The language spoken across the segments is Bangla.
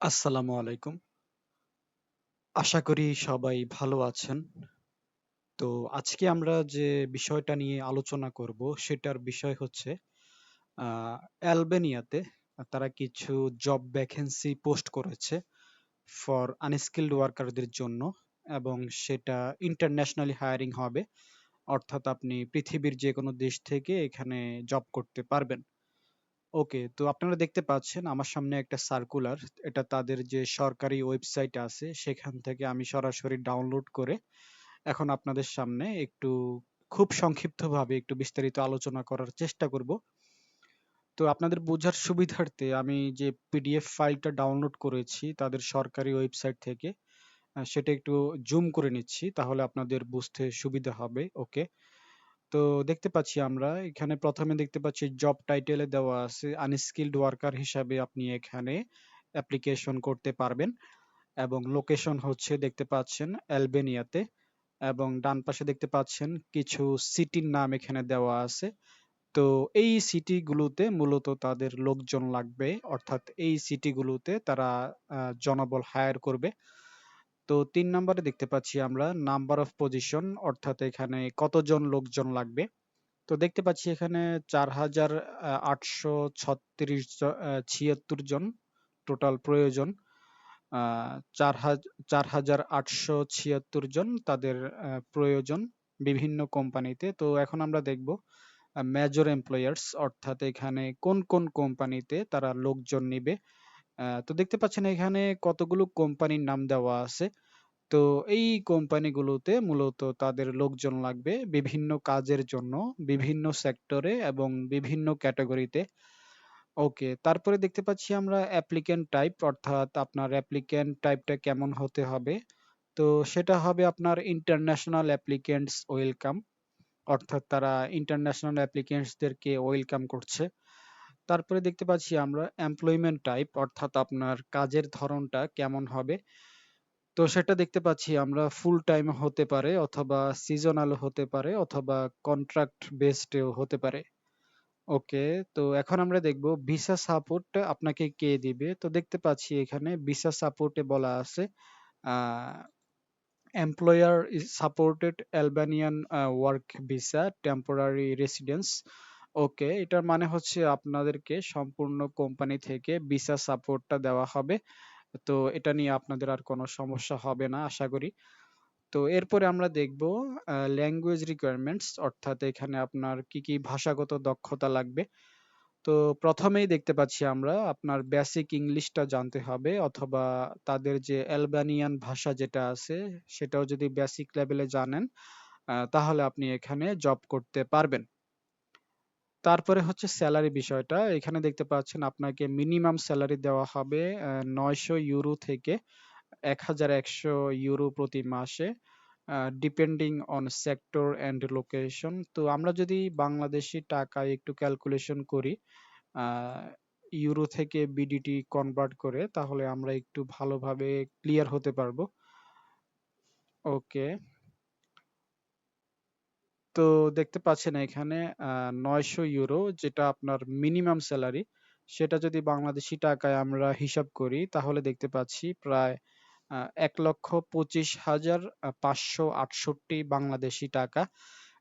আসসালামু আলাইকুম। আশা করি সবাই ভালো আছেন। তো আজকে আমরা যে বিষয়টা নিয়ে আলোচনা করব সেটার বিষয় হচ্ছে অ্যালবেনিয়াতে তারা কিছু জব ভ্যাকেন্সি পোস্ট করেছে ফর আনস্কিলড ওয়ার্কারদের জন্য এবং সেটা ইন্টারন্যাশনালি হায়ারিং হবে। অর্থাৎ আপনি পৃথিবীর যেকোনো দেশ থেকে এখানে জব করতে পারবেন। ওকে, তো আপনারা দেখতে পাচ্ছেন আমার সামনে একটা সার্কুলার। এটা তাদের যে সরকারি ওয়েবসাইট আছে সেখান থেকে আমি সরাসরি ডাউনলোড করে এখন আপনাদের সামনে একটু খুব সংক্ষিপ্তভাবে একটু বিস্তারিত আলোচনা করার চেষ্টা করব। তো আপনাদের বোঝার সুবিধার্থে আমি যে পিডিএফ ফাইলটা ডাউনলোড করেছি তাদের সরকারি ওয়েবসাইট থেকে সেটা একটু জুম করে নিচ্ছি তাহলে আপনাদের বুঝতে সুবিধা হবে। ওকে। তো দেখতে পাচ্ছি আমরা, এখানে প্রথমে দেখতে পাচ্ছি জব টাইটেলে দেওয়া আছে আনস্কিলড ওয়ার্কার হিসাবে আপনি এখানে অ্যাপ্লিকেশন করতে পারবেন এবং লোকেশন হচ্ছে দেখতে পাচ্ছেন অ্যালবেনিয়াতে এবং ডান পাশে দেখতে পাচ্ছেন কিছু সিটির নাম এখানে দেওয়া আছে। তো এই সিটিগুলোতে মূলত তাদের লোকজন লাগবে, অর্থাৎ এই সিটিগুলোতে তারা জনবল হায়ার করবে। তো তিন নম্বরে দেখতে পাচ্ছি আমরা নাম্বার অফ পজিশন অর্থাৎ এখানে কতজন লোকজন লাগবে। তো দেখতে পাচ্ছি এখানে চার হাজার আটশো ছত্রিশ ছিয়াত্তর জন টোটাল প্রয়োজন। চার হাজার আটশো ছিয়াত্তর জন তাদের প্রয়োজন বিভিন্ন কোম্পানিতে। তো এখন আমরা দেখব মেজর এমপ্লয়ার্স অর্থাৎ এখানে কোন কোন কোম্পানিতে তারা লোকজন নিবে। আহ, তো দেখতে পাচ্ছেন এখানে কতগুলো কোম্পানির নাম দেওয়া আছে। তো এই কোম্পানিগুলোতে মূলত তাদের লোকজন লাগবে বিভিন্ন কাজের জন্য বিভিন্ন সেক্টরে এবং বিভিন্ন ক্যাটাগরিতে। ওকে তারপরে দেখতে পাচ্ছি আমরা অ্যাপ্লিক্যান্ট টাইপ অর্থাৎ আপনার অ্যাপ্লিক্যান্ট টাইপটা কেমন হতে হবে। তো সেটা হবে আপনার ইন্টারন্যাশনাল অ্যাপ্লিক্যান্টস ওয়েলকাম অর্থাৎ তারা ইন্টারন্যাশনাল অ্যাপ্লিক্যান্টসদেরকে ওয়েলকাম করছে। তারপরে দেখতে পাচ্ছি আমরা এমপ্লয়মেন্ট টাইপ অর্থাৎ আপনার কাজের ধরনটা কেমন হবে। তো সেটা দেখতে পাচ্ছি আমরা ফুল টাইম হতে পারে অথবা সিজনাল হতে পারে অথবা কন্ট্রাক্ট বেসডেও হতে পারে। ওকে তো এখন আমরা দেখব ভিসা সাপোর্ট আপনাকে কে দিবে? তো দেখতে পাচ্ছি এখানে ভিসা সাপোর্টে বলা আছে employer is supported Albanian work visa temporary residence okay, এটার মানে হচ্ছে আপনাদেরকে সম্পূর্ণ কোম্পানি থেকে ভিসা সাপোর্টটা দেওয়া হবে। তো এটা নিয়ে আপনাদের আর কোনো সমস্যা হবে না, আশা করি। তো এরপরে আমরা দেখব ল্যাঙ্গুয়েজ রিকোয়ারমেন্টস অর্থাৎ এখানে আপনার কি কি ভাষাগত দক্ষতা লাগবে। তো প্রথমেই দেখতে পাচ্ছি আমরা আপনার বেসিক ইংলিশটা জানতে হবে, অথবা তাদের যে অ্যালবানিয়ান ভাষা যেটা আছে, সেটাও যদি বেসিক লেভেলে জানেন তাহলে আপনি এখানে জব করতে পারবেন। তারপরে হচ্ছে স্যালারি বিষয়টা। এখানে দেখতে পাচ্ছেন আপনাকে মিনিমাম স্যালারি দেওয়া হবে নয়শো ইউরো থেকে এক হাজার একশো ইউরো প্রতি মাসে depending on sector and location তো আমরা যদি বাংলাদেশি টাকায় একটু ক্যালকুলেশন করি ইউরো থেকে বিডিটি কনভার্ট করে, তাহলে আমরা একটু ভালোভাবে ক্লিয়ার হতে পারব। ওকে তো দেখতে পাচ্ছেন এখানে নয়শো ইউরো যেটা আপনার মিনিমাম স্যালারি। সেটা যদি বাংলাদেশি টাকায় আমরা হিসাব করি, তাহলে দেখতে পাচ্ছি প্রায় এক লক্ষ পঁচিশ হাজার পাঁচশো আটষট্টি বাংলাদেশি টাকা।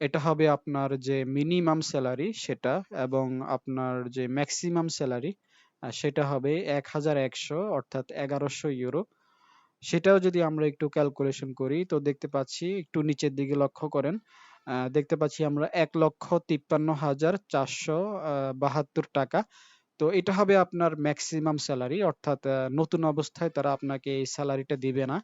এটা হবে আপনার যে মিনিমাম স্যালারি সেটা এবং আপনার যে ম্যাক্সিমাম স্যালারি সেটা হবে এক হাজার একশো অর্থাৎ এগারোশো ইউরো। সেটাও যদি আমরা একটু ক্যালকুলেশন করি, তো দেখতে পাচ্ছি একটু নিচের দিকে লক্ষ্য করেন দেখতে পাচ্ছি আমরা এক লক্ষ তিপ্পান্ন হাজার চারশো বাহাত্তর টাকা। তো এটা হবে আপনার ম্যাক্সিমাম স্যালারি অর্থাৎ নতুন অবস্থায় তারা আপনাকে এই স্যালারিটা দিবে না।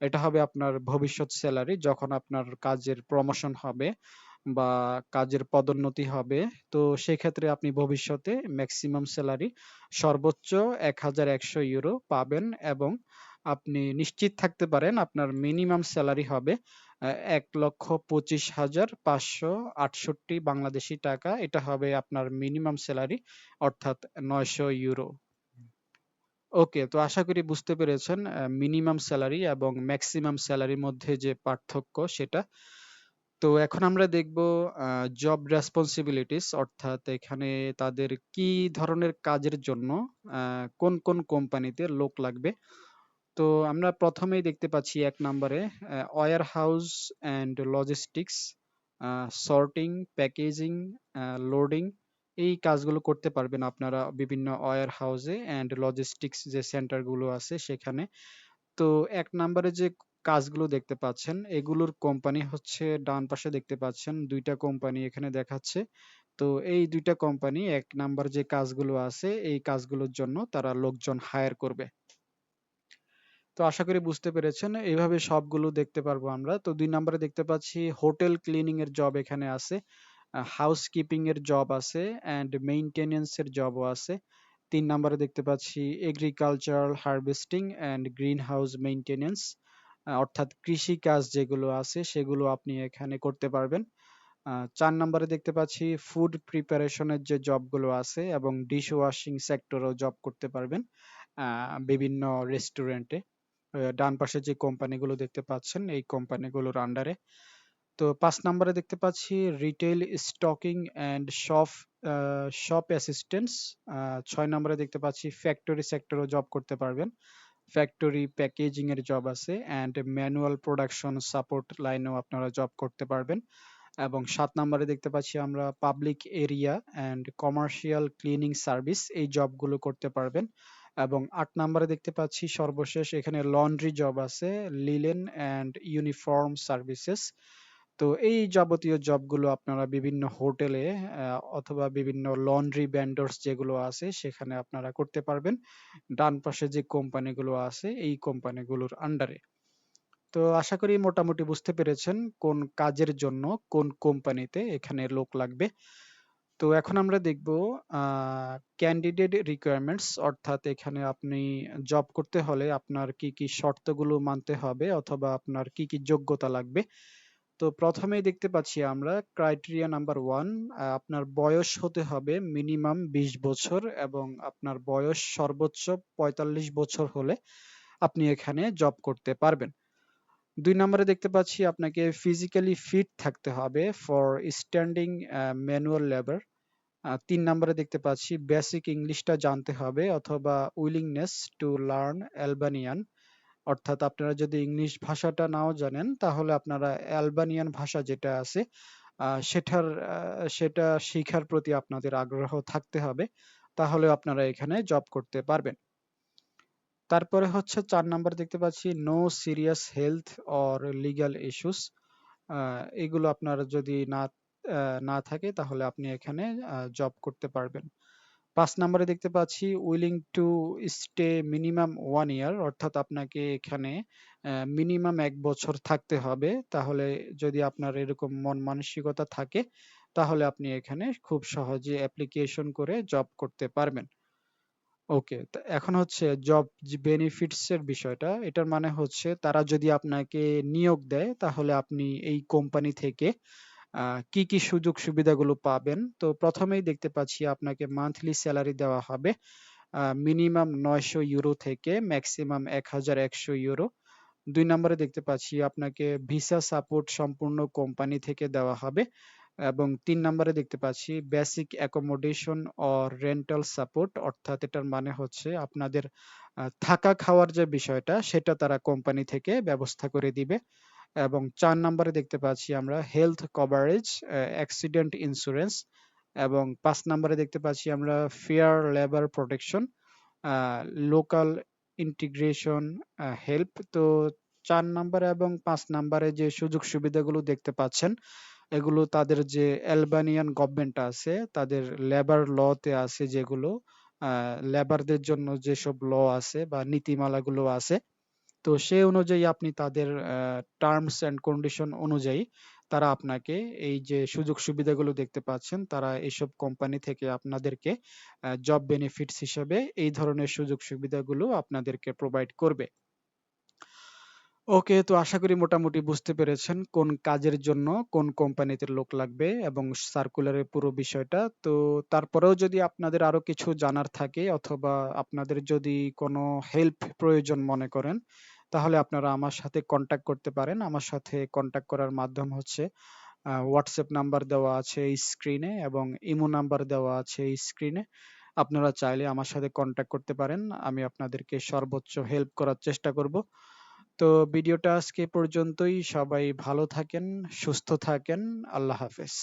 এটা হবে আপনার ভবিষ্যৎ স্যালারি যখন আপনার কাজের প্রমোশন হবে বা কাজের পদোন্নতি হবে। তো সেক্ষেত্রে আপনি ভবিষ্যতে ম্যাক্সিমাম স্যালারি সর্বোচ্চ এক হাজার একশো ইউরো পাবেন এবং আপনি নিশ্চিত থাকতে পারেন আপনার মিনিমাম স্যালারি হবে এক লক্ষ পঁচিশ হাজার পাঁচশো আটষট্টি বাংলাদেশি টাকা। এটা হবে আপনার মিনিমাম স্যালারি অর্থাৎ নয়শো ইউরো ওকে তো আশা করি বুঝতে পেরেছেন মিনিমাম স্যালারি এবং ম্যাক্সিমাম স্যালারির মধ্যে যে পার্থক্য সেটা। তো এখন আমরা দেখব জব রেসপনসিবিলিটিস অর্থাৎ এখানে তাদের কি ধরনের কাজের জন্য কোন, কোন কোম্পানিতে লোক লাগবে। তো আমরা প্রথমেই দেখতে পাচ্ছি ১ নম্বরে আ warehouse and logistics, sorting, packaging, loading এই কাজগুলো করতে পারবেন আপনারা বিভিন্ন ওয়ার ওয়্যারহাউসে অ্যান্ড লজিস্টিক্স যে সেন্টারগুলো আছে সেখানে। তো এক নম্বরে যে কাজগুলো দেখতে পাচ্ছেন এগুলোর কোম্পানি হচ্ছে ডান পাশে দেখতে পাচ্ছেন দুইটা কোম্পানি এখানে দেখাচ্ছে। তো এই দুইটা কোম্পানি এক নাম্বার যে কাজগুলো আছে এই কাজগুলোর জন্য তারা লোকজন হায়ার করবে। তো আশা করি বুঝতে পেরেছেন। এইভাবে সবগুলো দেখতে পারব আমরা। তো দুই নাম্বারে দেখতে পাচ্ছি হোটেল ক্লিনিং এর জব এখানে আছে। হাউসকিপিং এর জব আছে অ্যান্ড মেইনটেন্যান্স এর জবও আছে। তিন নাম্বারে দেখতে পাচ্ছি agricultural harvesting and greenhouse maintenance uh অর্থাৎ কৃষিকাজ যেগুলো আছে সেগুলো আপনি এখানে করতে পারবেন। চার ৪ নাম্বারে দেখতে পাচ্ছি ফুড প্রিপারেশনের যে জবগুলো আছে এবং ডিশ ওয়াশিং সেক্টরেও জব করতে পারবেন বিভিন্ন রেস্টুরেন্টে। ডান পাশে যে কোম্পানিগুলো দেখতে পাচ্ছেন, এই কোম্পানিগুলোর আন্ডারে। তো পাঁচ নাম্বারে দেখতে পাচ্ছি retail stocking and shop shop assistants. ৬ নাম্বারে দেখতে পাচ্ছি ফ্যাক্টরি সেক্টরেও জব করতে পারবেন। ফ্যাক্টরি প্যাকেজিং এর জব আছে অ্যান্ড ম্যানুয়াল প্রোডাকশন সাপোর্ট লাইনেও আপনারা জব করতে পারবেন। এবং সাত নাম্বারে দেখতে পাচ্ছি আমরা public area and commercial cleaning service এই জবগুলো করতে পারবেন। এবং আট নাম্বারে দেখতে পাচ্ছি সর্বশেষ এখানে লন্ড্রি জব আছে, লিলেন অ্যান্ড ইউনিফর্ম সার্ভিসেস। তো এই যাবতীয় জবগুলো আপনারা বিভিন্ন হোটেলে অথবা বিভিন্ন লন্ড্রি ভেন্ডরস যেগুলো আছে সেখানে আপনারা করতে পারবেন। ডান পাশে যে কোম্পানিগুলো আছে এই কোম্পানিগুলোর আন্ডারে। তো আশা করি মোটামুটি বুঝতে পেরেছেন কোন কাজের জন্য কোন কোম্পানিতে এখানে লোক লাগবে। তো এখন আমরা দেখব ক্যান্ডিডেট রিকোয়ারমেন্টস অর্থাৎ এখানে আপনি জব করতে হলে আপনার কি, কি শর্তগুলো মানতে হবে অথবা আপনার কি, কি যোগ্যতা লাগবে। তো প্রথমেই দেখতে পাচ্ছি আমরা ক্রাইটেরিয়া নাম্বার 1 আ আপনার বয়স হতে হবে মিনিমাম ২০ বছর এবং আপনার বয়স সর্বোচ্চ ৪৫ বছর হলে আপনি এখানে জব করতে পারবেন। ২ নম্বরে দেখতে পাচ্ছি আপনাকে ফিজিক্যালি ফিট থাকতে হবে ফর স্ট্যান্ডিং ম্যানুয়াল লেবার। তিন ৩ নাম্বারে দেখতে পাচ্ছি বেসিক ইংলিশটা জানতে হবে অথবা উইলিংনেস টু লার্ন অ্যালবানিয়ান অর্থাৎ আপনারা যদি ইংলিশ ভাষাটা নাও জানেন, তাহলে আপনারা অ্যালবানিয়ান ভাষা যেটা আছে সেটার সেটা শিখার প্রতি আপনাদের আগ্রহ থাকতে হবে। তাহলে আপনারা এখানে জব করতে পারবেন। তারপরে হচ্ছে চার নাম্বার দেখতে পাচ্ছি no serious health or legal issues. এগুলো আপনার যদি না না থাকে তাহলে আপনি এখানে জব করতে পারবেন। পাঁচ নাম্বারে দেখতে পাচ্ছি willing to stay minimum one year অর্থাৎ আপনাকে এখানে মিনিমাম এক বছর থাকতে হবে। তাহলে যদি আপনার এরকম মন মানসিকতা থাকে, তাহলে আপনি এখানে খুব সহজে অ্যাপ্লিকেশন করে জব করতে পারবেন। ওকে। তো এখন হচ্ছে জব বেনিফিটস এর বিষয়টা। এটার মানে হচ্ছে তারা যদি আপনাকে নিয়োগ দেয় তাহলে আপনি এই কোম্পানি থেকে আ কি, কি সুযোগ সুবিধাগুলো পাবেন। তো প্রথমেই দেখতে পাচ্ছি আপনাকে মান্থলি সেলারি দেওয়া হবে। মিনিমাম ৯০০ ইউরো থেকে ম্যাক্সিমাম ১১০০ ইউরো। ২ নাম্বারে দেখতে পাচ্ছি আপনাকে ভিসা সাপোর্ট সম্পূর্ণ কোম্পানি থেকে দেওয়া হবে। এবং তিন নাম্বারে দেখতে পাচ্ছি basic accommodation or rental support অর্থাৎ এটার মানে হচ্ছে আপনাদের থাকা খাওয়ার যে বিষয়টা সেটা তারা কোম্পানি থেকে ব্যবস্থা করে দিবে। এবং চার নাম্বারে দেখতে পাচ্ছি আমরা হেলথ কভারেজ, অ্যাক্সিডেন্ট ইন্স্যুরেন্স এবং পাঁচ নাম্বারে দেখতে পাচ্ছি আমরা fair labour protection, local integration help. তো ৪ নাম্বারে এবং পাঁচ নাম্বারে যে সুযোগ সুবিধাগুলো দেখতে পাচ্ছেন এগুলো তাদের যে অ্যালবানিয়ান গভর্নমেন্ট আছে, তাদের লেবার ল তে আছে যেগুলো লেবারদের জন্য যেসব ল আছে বা নীতিমালাগুলো আছে। তো সেই অনুযায়ী আপনি তাদের টার্মস অ্যান্ড কন্ডিশন অনুযায়ী তারা আপনাকে এই যে সুযোগ সুবিধাগুলো দেখতে পাচ্ছেন, তারা এসব কোম্পানি থেকে আপনাদেরকে জব বেনিফিটস হিসেবে এই ধরনের সুযোগ সুবিধাগুলো আপনাদেরকে প্রোভাইড করবে। ওকে, তো আশা করি মোটামুটি বুঝতে পেরেছেন কোন কাজের জন্য কোন কোম্পানিতে লোক লাগবে এবং সার্কুলারের পুরো বিষয়টা। তো তারপরেও যদি আপনাদের আরও কিছু জানার থাকে অথবা আপনাদের যদি কোনো হেল্প প্রয়োজন মনে করেন, তাহলে আপনারা আমার সাথে কন্ট্যাক্ট করতে পারেন। আমার সাথে কন্ট্যাক্ট করার মাধ্যম হচ্ছে হোয়াটসঅ্যাপ নাম্বার দেওয়া আছে এই স্ক্রিনে এবং ইমো নাম্বার দেওয়া আছে এই স্ক্রিনে আপনারা চাইলে আমার সাথে কন্ট্যাক্ট করতে পারেন। আমি আপনাদেরকে সর্বোচ্চ হেল্প করার চেষ্টা করব। তো ভিডিওটা আজকে পর্যন্তই। সবাই ভালো থাকেন সুস্থ থাকেন। আল্লাহ হাফেজ।